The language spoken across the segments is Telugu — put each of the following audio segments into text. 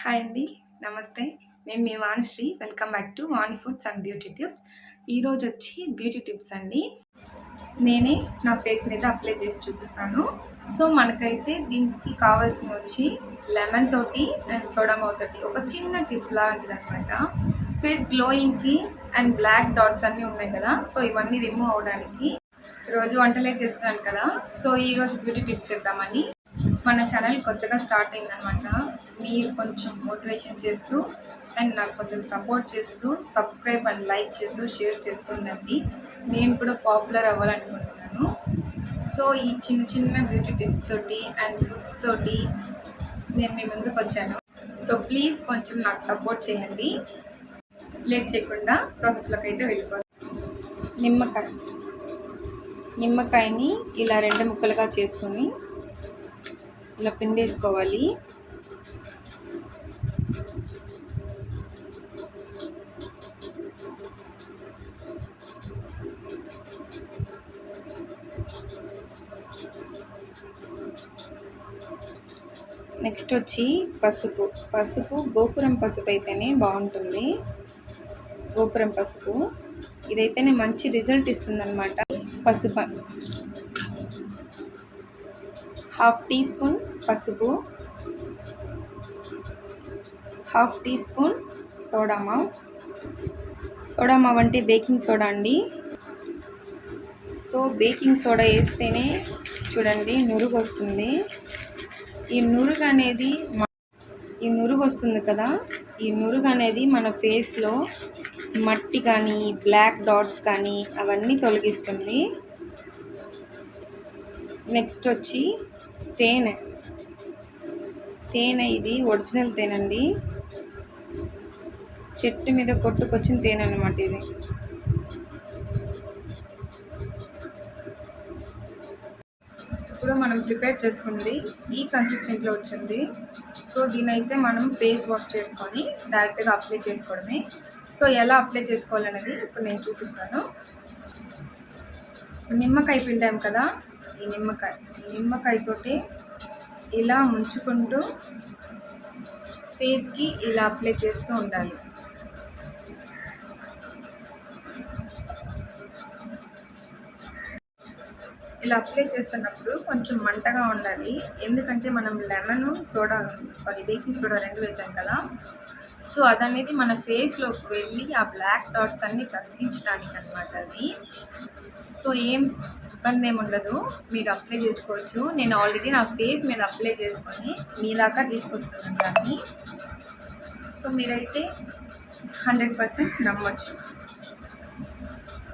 హాయ్ అండి నమస్తే. నేను మీ Vanishri welcome back to Vani foods and beauty tips. ఈరోజు వచ్చి బ్యూటీ టిప్స్ అండి. నేనే నా ఫేస్ మీద అప్లై చేసి చూపిస్తాను. సో మనకైతే దీనికి కావాల్సిన వచ్చి లెమన్ తోటి అండ్ సోడామో తోటి ఒక చిన్న టిప్ లాంటిది అనమాట ఫేస్ గ్లోయింగ్కి అండ్ బ్లాక్ డాట్స్ అన్నీ ఉన్నాయి కదా సో ఇవన్నీ రిమూవ్ అవడానికి రోజు వంటలే చేస్తున్నాను కదా. సో ఈరోజు బ్యూటీ టిప్ చేద్దామని మన ఛానల్ కొత్తగా స్టార్ట్ అయిందనమాట మీరు కొంచెం మోటివేషన్ చేస్తూ అండ్ నాకు కొంచెం సపోర్ట్ చేస్తూ సబ్స్క్రైబ్ అండ్ లైక్ చేస్తూ షేర్ చేస్తుండండి నేను కూడా పాపులర్ అవ్వాలనుకుంటున్నాను. సో ఈ చిన్న చిన్న బ్యూటీ టిప్స్ తోటి అండ్ ఫుడ్స్ తోటి నేను మీ ముందుకు వచ్చాను. సో ప్లీజ్ కొంచెం నాకు సపోర్ట్ చేయండి. లేట్ చేయకుండా ప్రాసెస్లోకి అయితే వెళ్ళిపోతాం నిమ్మకాయ. నిమ్మకాయని ఇలా రెండు ముక్కలుగా చేసుకొని ఇలా పిండేసుకోవాలి. నెక్స్ట్ వచ్చి పసుపు. పసుపు గోపురం పసుపు అయితేనే బాగుంటుంది. గోపురం పసుపు. ఇదైతేనే మంచి రిజల్ట్ ఇస్తుందన్నమాట. పసుపు. హాఫ్ టీ స్పూన్ పసుపు. హాఫ్ టీ స్పూన్ సోడామా సోడామావ్ అంటే బేకింగ్ సోడా అండి. సో బేకింగ్ సోడా వేస్తేనే చూడండి నురుగు వస్తుంది ఈ నురుగు అనేది ఈ నురుగు వస్తుంది కదా ఈ నురుగు అనేది మన ఫేస్లో మట్టి కానీ బ్లాక్ డాట్స్ కానీ అవన్నీ తొలగిస్తుంది. నెక్స్ట్ వచ్చి తేనె. తేనె ఇది ఒరిజినల్ తేనె అండి చెట్టు మీద కొట్టుకొచ్చిన తేనె అనమాట ఇది. మనం ప్రిపేర్ చేసుకుంది. ఈ కన్సిస్టెంట్లో వచ్చింది. సో దీనైతే మనం ఫేస్ వాష్ చేసుకొని డైరెక్ట్గా అప్లై చేసుకోవడమే. సో ఎలా అప్లై చేసుకోవాలనేది ఇప్పుడు నేను చూపిస్తాను. ఇప్పుడు నిమ్మకాయ పిండాం కదా ఈ నిమ్మకాయ. ఈ నిమ్మకాయతోటి ఇలా ముంచుకుంటూ ఫేస్కి ఇలా అప్లై చేస్తూ ఉండాలి. ఇలా అప్లై చేస్తున్నప్పుడు కొంచెం మంటగా ఉండాలి. ఎందుకంటే మనం lemon soda sorry baking soda రెండు వేసాం కదా. సో అదనేది మన ఫేస్లోకి వెళ్ళి ఆ బ్లాక్ డాట్స్ అన్నీ తగ్గించడానికి అనమాట అది. సో ఏం ఇబ్బంది ఏమి ఉండదు. మీరు అప్లై చేసుకోవచ్చు. నేను ఆల్రెడీ నా ఫేస్ మీద అప్లై చేసుకొని మీలాగా తీసుకొస్తున్నాను దాన్ని. సో మీరైతే హండ్రెడ్ పర్సెంట్ నమ్మచ్చు.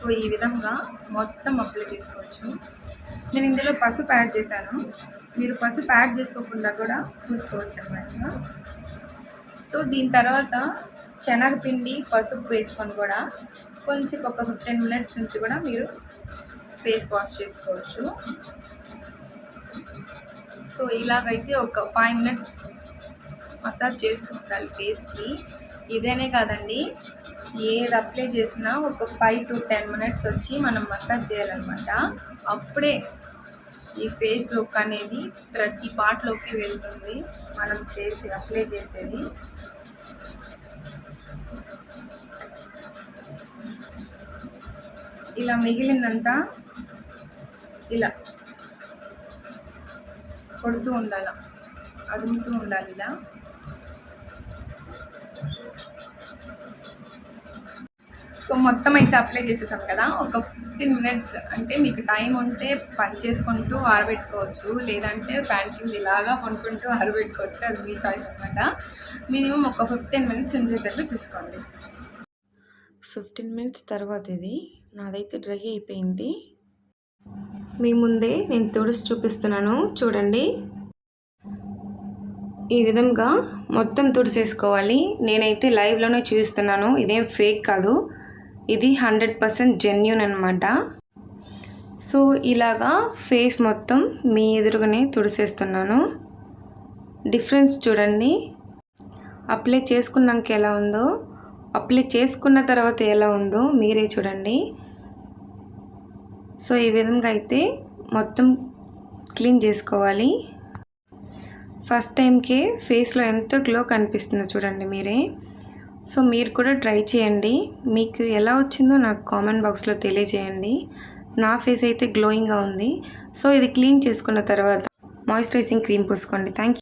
సో ఈ విధంగా మొత్తం అప్లై చేసుకోవచ్చు నేను ఇందులో పసుపు యాడ్ చేశాను. మీరు పసుపు యాడ్ చేసుకోకుండా కూడా పూసుకోవచ్చు అన్నమాట. సో దీని తర్వాత శనగపిండి పసుపు వేసుకొని కూడా కొంచెం ఒక ఫిఫ్టీన్ మినిట్స్ నుంచి కూడా మీరు ఫేస్ వాష్ చేసుకోవచ్చు. సో ఇలాగైతే ఒక ఫైవ్ మినిట్స్ మసాజ్ చేస్తూ ఉండాలి ఫేస్కి ఇదేనే కాదండి ఏది అప్లై చేసినా ఒక ఫైవ్ టు టెన్ మినిట్స్ వచ్చి మనం మసాజ్ చేయాలన్నమాట. అప్పుడే ఈ ఫేస్ లుక్ అనేది ప్రతి పార్ట్లోకి వెళ్తుంది. మనం చేసి అప్లై చేసేది. ఇలా మిగిలిందంతా ఇలా కొడుతూ ఉండాల అదుముతూ ఉండాలి ఇలా సో మొత్తం అయితే అప్లై చేసేసాం కదా. ఒక ఫిఫ్టీన్ మినిట్స్ అంటే మీకు టైం ఉంటే పని చేసుకుంటూ ఆరబెట్టుకోవచ్చు. లేదంటే ఫ్యాన్ కింద ఇలాగా కొనుక్కుంటూ ఆరబెట్టుకోవచ్చు. అది మీ చాయిస్ అనమాట మినిమం ఒక ఫిఫ్టీన్ మినిట్స్ ఉంచేటట్టు చూసుకోండి. ఫిఫ్టీన్ మినిట్స్ తర్వాత ఇది. నాదైతే డ్రై అయిపోయింది. మీ ముందే నేను తుడిసి చూపిస్తున్నాను. చూడండి. ఈ విధంగా మొత్తం తుడిసేసుకోవాలి. నేనైతే లైవ్లోనే చూపిస్తున్నాను. ఇదేం ఫేక్ కాదు. ఇది హండ్రెడ్ పర్సెంట్ జెన్యున్ అనమాట సో ఇలాగా ఫేస్ మొత్తం మీ ఎదురుగానే తుడిసేస్తున్నాను. డిఫరెన్స్ చూడండి. అప్లై చేసుకున్నాక ఎలా ఉందో అప్లై చేసుకున్న తర్వాత ఎలా ఉందో మీరే చూడండి. సో ఈ విధంగా అయితే మొత్తం క్లీన్ చేసుకోవాలి. ఫస్ట్ టైంకే ఫేస్లో ఎంత గ్లో కనిపిస్తుందో చూడండి మీరే. సో మీరు కూడా ట్రై చేయండి. మీకు ఎలా వచ్చిందో నాకు కామెంట్ బాక్స్లో తెలియజేయండి. నా ఫేస్ అయితే గ్లోయింగ్గా ఉంది. సో ఇది క్లీన్ చేసుకున్న తర్వాత మాయిశ్చరైజింగ్ క్రీమ్ పూసుకోండి. థ్యాంక్